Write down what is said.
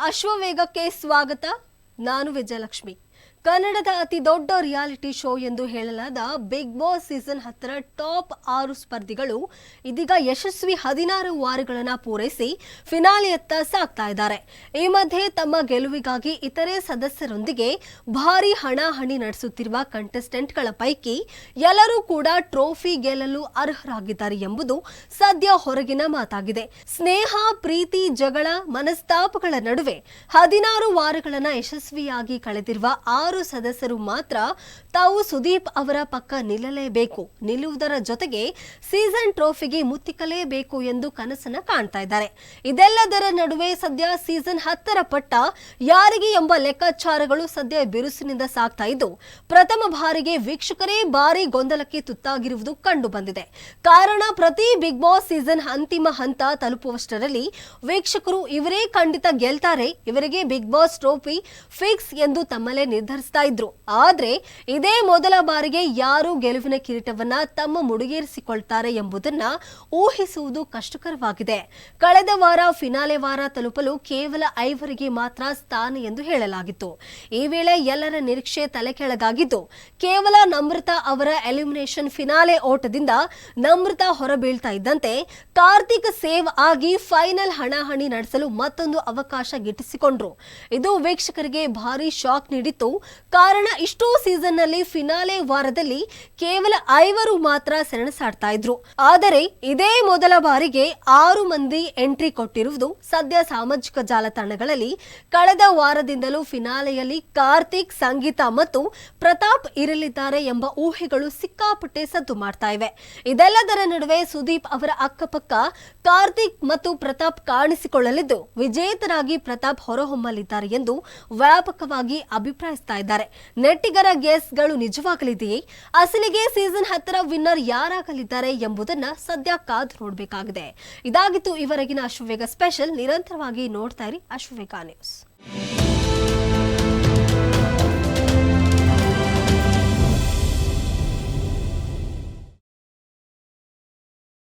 ಅಶ್ವವೇಗಕ್ಕೆ ಸ್ವಾಗತ. ನಾನು ವಿಜಯಲಕ್ಷ್ಮಿ. ಕನ್ನಡದ ಅತಿ ದೊಡ್ಡ ರಿಯಾಲಿಟಿ ಶೋ ಎಂದು ಹೇಳಲಾದ ಬಿಗ್ ಬಾಸ್ ಸೀಸನ್ ಹತ್ತರ ಟಾಪ್ ಆರು ಸ್ಪರ್ಧಿಗಳು ಇದೀಗ ಯಶಸ್ವಿ ಹದಿನಾರು ವಾರಗಳನ್ನು ಪೂರೈಸಿ ಫಿನಾಲೆಯತ್ತ ಸಾಗ್ತಾ ಇದ್ದಾರೆ. ಈ ಮಧ್ಯೆ ತಮ್ಮ ಗೆಲುವಿಗಾಗಿ ಇತರೆ ಸದಸ್ಯರೊಂದಿಗೆ ಭಾರಿ ಹಣಾಹಣಿ ನಡೆಸುತ್ತಿರುವ ಕಂಟೆಸ್ಟೆಂಟ್ಗಳ ಪೈಕಿ ಎಲ್ಲರೂ ಕೂಡ ಟ್ರೋಫಿ ಗೆಲ್ಲಲು ಅರ್ಹರಾಗಿದ್ದಾರೆ ಎಂಬುದು ಸದ್ಯ ಹೊರಗಿನ ಮಾತಾಗಿದೆ. ಸ್ನೇಹ, ಪ್ರೀತಿ, ಜಗಳ, ಮನಸ್ತಾಪಗಳ ನಡುವೆ ಹದಿನಾರು ವಾರಗಳನ್ನು ಯಶಸ್ವಿಯಾಗಿ ಕಳೆದಿರುವ ಆರು ಸದಸ್ಯರು ಮಾತ್ರ ತಾವು ಸುದೀಪ್ ಅವರ ಪಕ್ಕ ನಿಲ್ಲಲೇಬೇಕು. ನಿಲ್ಲುವುದರ ಜೊತೆಗೆ ಸೀಸನ್ ಟ್ರೋಫಿಗೆ ಮುತ್ತಿಕ್ಕಲೇಬೇಕು ಎಂದು ಕನಸನ್ನ ಕಾಣ್ತಾ ಇದ್ದಾರೆ. ಇದೆಲ್ಲದರ ನಡುವೆ ಸದ್ಯ ಸೀಸನ್ ಹತ್ತರ ಪಟ್ಟ ಯಾರಿಗೆ ಎಂಬ ಲೆಕ್ಕಾಚಾರಗಳು ಸದ್ಯ ಬಿರುಸಿನಿಂದ ಸಾಗ್ತಾ ಇದ್ದು, ಪ್ರಥಮ ಬಾರಿಗೆ ವೀಕ್ಷಕರೇ ಭಾರಿ ಗೊಂದಲಕ್ಕೆ ತುತ್ತಾಗಿರುವುದು ಕಂಡು ಬಂದಿದೆ ಕಾರಣ ಪ್ರತಿ ಬಿಗ್ ಬಾಸ್ ಸೀಸನ್ ಅಂತಿಮ ಹಂತ ತಲುಪುವಷ್ಟರಲ್ಲಿ ವೀಕ್ಷಕರು ಇವರೇ ಖಂಡಿತ ಗೆಲ್ತಾರೆ, ಇವರಿಗೆ ಬಿಗ್ ಬಾಸ್ ಟ್ರೋಫಿ ಫಿಕ್ಸ್ ಎಂದು ತಮ್ಮಲ್ಲೇ ನಿರ್ಧರಿಸ್ತಾ ಇದ್ರು. ಆದ್ರೆ ಇದೇ ಮೊದಲ ಬಾರಿಗೆ ಯಾರು ಗೆಲುವಿನ ಕಿರೀಟವನ್ನ ತಮ್ಮ ಮುಡಿಗೇರಿಸಿಕೊಳ್ತಾರೆ ಎಂಬುದನ್ನ ಊಹಿಸುವುದು ಕಷ್ಟಕರವಾಗಿದೆ. ಕಳೆದ ವಾರ ಫಿನಾಲೆ ವಾರ ತಲುಪಲು ಕೇವಲ ಐವರಿಗೆ ಮಾತ್ರ ಸ್ಥಾನ ಎಂದು ಹೇಳಲಾಗಿತ್ತು. ಈ ವೇಳೆ ಎಲ್ಲರ ನಿರೀಕ್ಷೆ ತಲೆಕೆಳಗಾಗಿದ್ದು, ಕೇವಲ ನಮ್ರತಾ ಅವರ ಎಲಿಮಿನೇಷನ್ ಫಿನಾಲೆ ಓಟದಿಂದ ನಮ್ರತಾ ಹೊರಬೀಳ್ತಾ ಇದ್ದಂತೆ ಕಾರ್ತಿಕ್ ಸೇವ್ ಆಗಿ ಫೈನಲ್ ಹಣಾಹಣಿ ನಡೆಸಲು ಮತ್ತೊಂದು ಅವಕಾಶ ಗಿಟ್ಟಿಸಿಕೊಂಡ್ರು. ಇದು ವೀಕ್ಷಕರಿಗೆ ಭಾರಿ ಶಾಕ್ ನೀಡಿತ್ತು. ಕಾರಣ ಇಷ್ಟೋ ಸೀಸನ್ನಲ್ಲಿ ಫಿನಾಲೆ ವಾರದಲ್ಲಿ ಕೇವಲ ಐವರು ಮಾತ್ರ ಸೆಣಸಾಡ್ತಾ ಇದ್ರು. ಆದರೆ ಇದೇ ಮೊದಲ ಬಾರಿಗೆ ಆರು ಮಂದಿ ಎಂಟ್ರಿ ಕೊಟ್ಟಿರುವುದು ಸದ್ಯ ಸಾಮಾಜಿಕ ಜಾಲತಾಣಗಳಲ್ಲಿ ಕಳೆದ ವಾರದಿಂದಲೂ ಫಿನಾಲೆಯಲ್ಲಿ ಕಾರ್ತಿಕ್, ಸಂಗೀತ ಮತ್ತು ಪ್ರತಾಪ್ ಇರಲಿದ್ದಾರೆ ಎಂಬ ಊಹೆಗಳು ಸಿಕ್ಕಾಪಟ್ಟೆ ಸದ್ದು ಮಾಡ್ತಾ ಇವೆ. ಇದೆಲ್ಲದರ ನಡುವೆ ಸುದೀಪ್ ಅವರ ಅಕ್ಕಪಕ್ಕ ಕಾರ್ತಿಕ್ ಮತ್ತು ಪ್ರತಾಪ್ ಕಾಣಿಸಿಕೊಳ್ಳಲಿದ್ದು, ವಿಜೇತರಾಗಿ ಪ್ರತಾಪ್ ಹೊರಹೊಮ್ಮಲಿದ್ದಾರೆ ಎಂದು ವ್ಯಾಪಕವಾಗಿ ಅಭಿಪ್ರಾಯಿಸ್ತಾ ಇದ್ದಾರೆ. ನೆಟ್ಟಿಗರ ಗೇಸ್ಗಳು ನಿಜವಾಗಲಿದೆಯೇ? ಅಸಲಿಗೆ ಸೀಸನ್ ಹತ್ತರ ವಿನ್ನರ್ ಯಾರಾಗಲಿದ್ದಾರೆ ಎಂಬುದನ್ನ ಸದ್ಯ ಕಾದು ನೋಡಬೇಕಾಗಿದೆ. ಇದಾಗಿತ್ತು ಇವರೆಗಿನ ಅಶ್ವವೇಗ ಸ್ಪೆಷಲ್. ನಿರಂತರವಾಗಿ ನೋಡ್ತಾ ಇರಿ ಅಶ್ವವೇಗ ನ್ಯೂಸ್.